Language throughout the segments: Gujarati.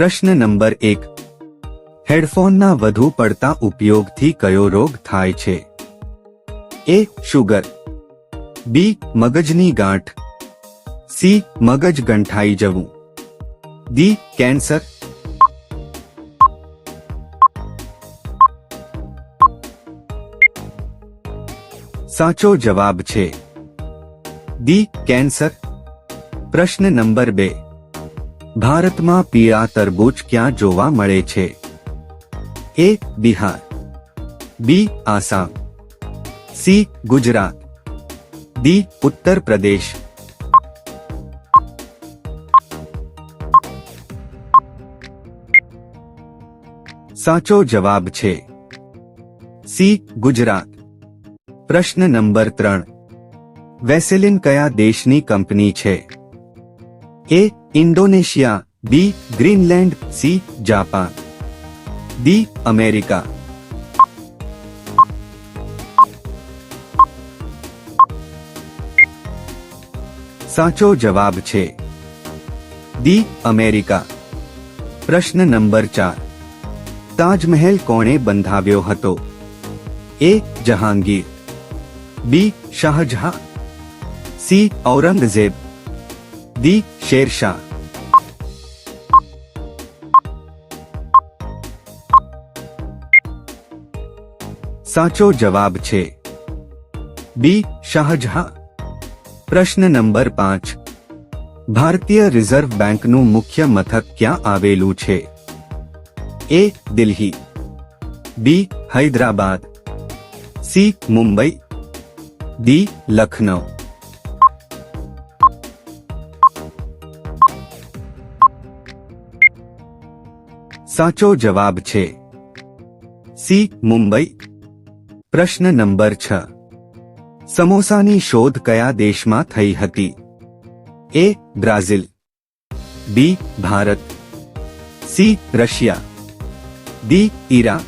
प्रश्न नंबर 1 हेडफोन का વધુ પડતા ઉપયોગ થી કયો રોગ થાય છે A સુગર B મગજની ગાંઠ C મગજ ગંઠાઈ જવું D કેન્સર સાચો જવાબ છે D કેન્સર પ્રશ્ન નંબર 2 भारत में पीया तरबूज क्या जोवा मळे छे A Bihar B Assam C Gujarat D Uttar Pradesh साचो जवाब छे सी गुजरात प्रश्न नंबर त्रण वेसेलिन कया देश कंपनी छे A Indonesia B Greenland C Japan D America સાચો જવાબ છે ડી અમેરિકા પ્રશ્ન નંબર ચાર તાજમહેલ કોણે બંધાવ્યો હતો A Jahangir B Shah Jahan C Aurangzeb D Sher Shah साचो जवाब छे बी शाहजहा प्रश्न नंबर पांच भारतीय रिजर्व बैंक नु मुख्य मथक क्या आवेलू छे A Delhi B Hyderabad C Mumbai D Lucknow साचो जवाब छे सी मुंबई प्रश्न नंबर छ समोसा शोध कया देश में थी हती? A Brazil B Bharat C Russia D Iran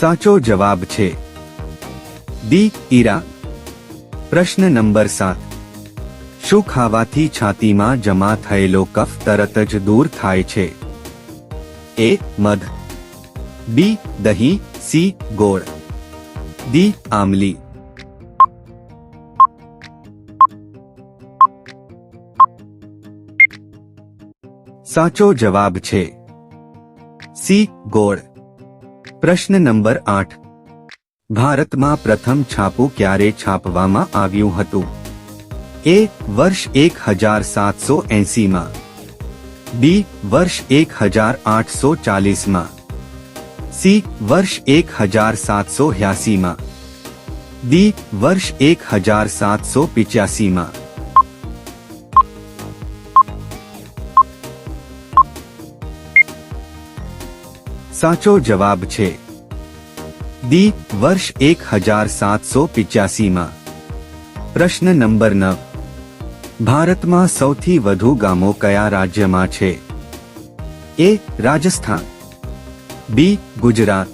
साचो जवाब छे डी ईरान प्रश्न नंबर सात મરચું ખાવાથી છાતીમાં જમા થયેલો કફ તરત જ દૂર થાય છે એ મધ બી દહીં સી ગોળ ડી આમલી સાચો જવાબ છે સી ગોળ પ્રશ્ન નંબર આઠ ભારતમાં પ્રથમ છાપું ક્યારે છાપવામાં આવ્યું હતું ए वर्ष एक हजार सात सौ ऐसी बी वर्ष एक हजार आठ सौ चालीस माँ सी वर्ष एक हजार सात सौ यासी माँ डी वर्ष एक हजार सात सौ पिचासी माँ साचो जवाब छे दी वर्ष एक हजार सात सौ पिचासी माँ प्रश्न नंबर नव ભારતમાં સૌથી વધુ ગામો કયા રાજ્યમાં છે A Rajasthan B Gujarat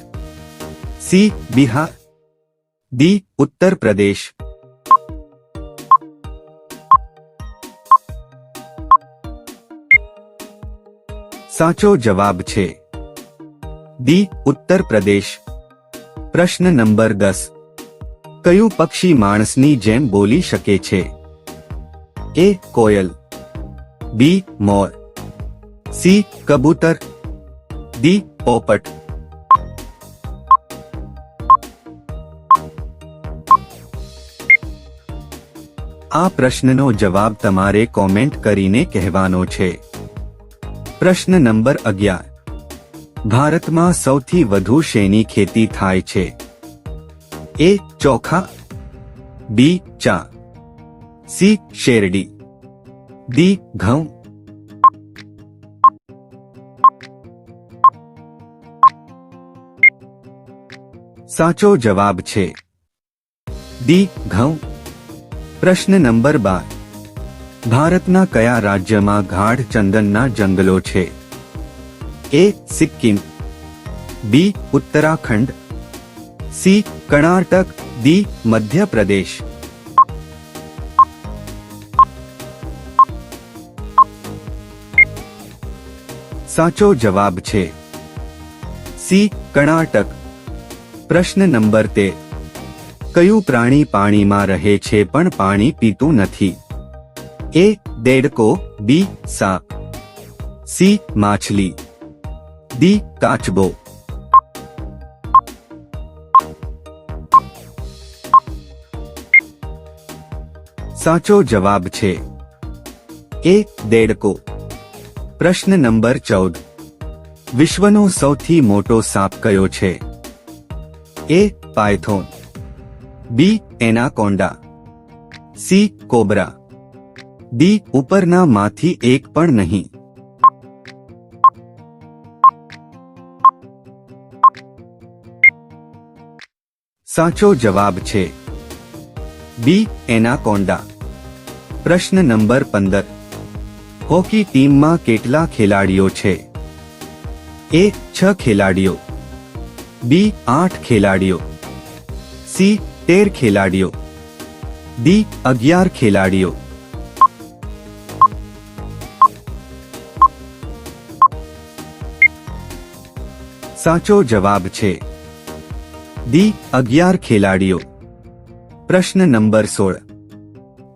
C Bihar D Uttar Pradesh સાચો જવાબ છે ડી ઉત્તર પ્રદેશ પ્રશ્ન નંબર દસ કયું પક્ષી માણસની જેમ બોલી શકે છે એ કોયલ બી મોર સી કબૂતર ડી પોપટ આ પ્રશ્નનો જવાબ તમારે કોમેન્ટ કરીને કહેવાનો છે પ્રશ્ન નંબર અગિયાર ભારતમાં સૌથી વધુ શેની ખેતી થાય છે એ ચોખા બી ચા સી શેરડી ડી ઘઉં સાચો જવાબ છે ડી ઘઉં પ્રશ્ન નંબર બાર ભારતના કયા રાજ્યમાં ગાઢ ચંદનના જંગલો છે A Sikkim B Uttarakhand C Karnataka D Madhya Pradesh સાચો જવાબ છે સી કર્ણાટક પ્રશ્ન નંબર 3 કયુ પ્રાણી પાણી માં રહે છે પણ પાણી પીતું નથી એ ડેડકો બી સા સી માછલી ડી કાચબો સાચો જવાબ છે એ ડેડકો પ્રશ્ન નંબર ચૌદ વિશ્વનો સૌથી મોટો સાપ કયો છે A python B anaconda C cobra D ઉપરના માંથી એક પણ નહીં સાચો જવાબ છે બી એનાકોન્ડા પ્રશ્ન નંબર પંદર ओके टीम में કેટલા ખેલાડીઓ છે A 6 ખેલાડીઓ B 8 ખેલાડીઓ C 10 ખેલાડીઓ D 11 ખેલાડીઓ સાચો જવાબ છે D 11 ખેલાડીઓ પ્રશ્ન નંબર 16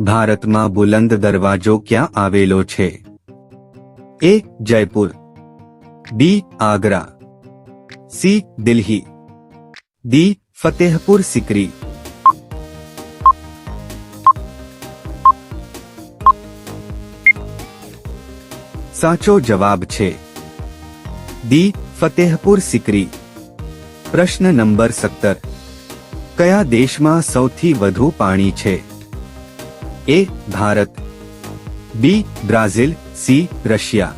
भारत में बुलंद दरवाजो क्या आवेलो छे? A Jaipur B Agra C Delhi D Fatehpur Sikri साचो जवाब छे दी फतेहपुर सिकरी प्रश्न नंबर सत्तर क्या देश में सौ पानी पा A Bharat B Brazil C Russia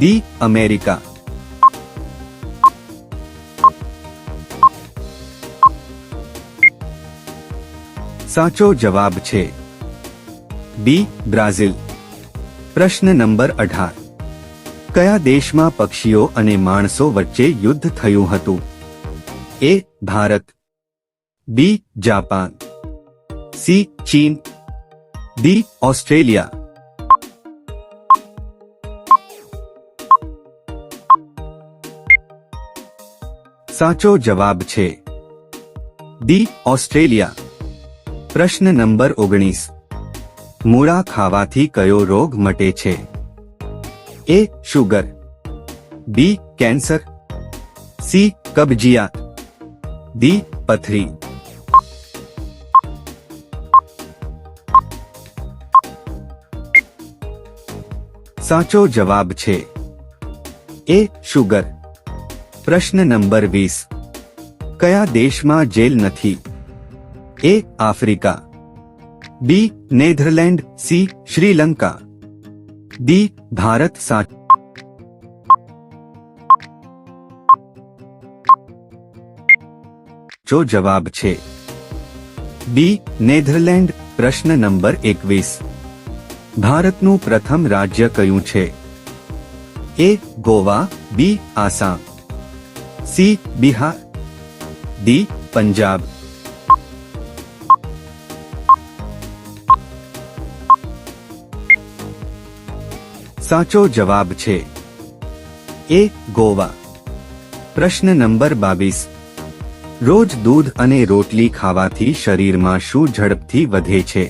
D America સાચો જવાબ છે બી બ્રાઝિલ પ્રશ્ન નંબર અઢાર કયા દેશમાં પક્ષીઓ અને માણસો વચ્ચે યુદ્ધ થયું હતું A Bharat B Japan C ચીન डी ऑस्ट्रेलिया साचो जवाब छे डी ऑस्ट्रेलिया प्रश्न नंबर ओगनीस मूड़ा खावा क्यों रोग मटे छे A sugar B cancer C कब्जिया डी पथरी साचो जवाब छे ए शुगर प्रश्न नंबर 20 कया देश में जेल नहीं A Africa B Netherland C Sri Lanka D Bharat सा जो जवाब छे बी नेदरलैंड प्रश्न नंबर 21 ભારતનું પ્રથમ રાજ્ય કયું છે A Goa B Assam C Bihar D Punjab સાચો જવાબ છે એ ગોવા પ્રશ્ન નંબર બાવીસ રોજ દૂધ અને રોટલી ખાવાથી શરીરમાં શું ઝડપથી વધે છે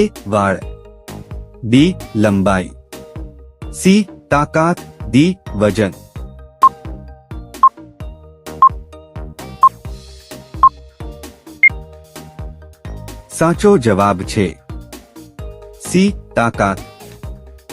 એ વાળ બી લંબાઈ સી તાકાત ડી વજન સાચો જવાબ છે સી તાકાત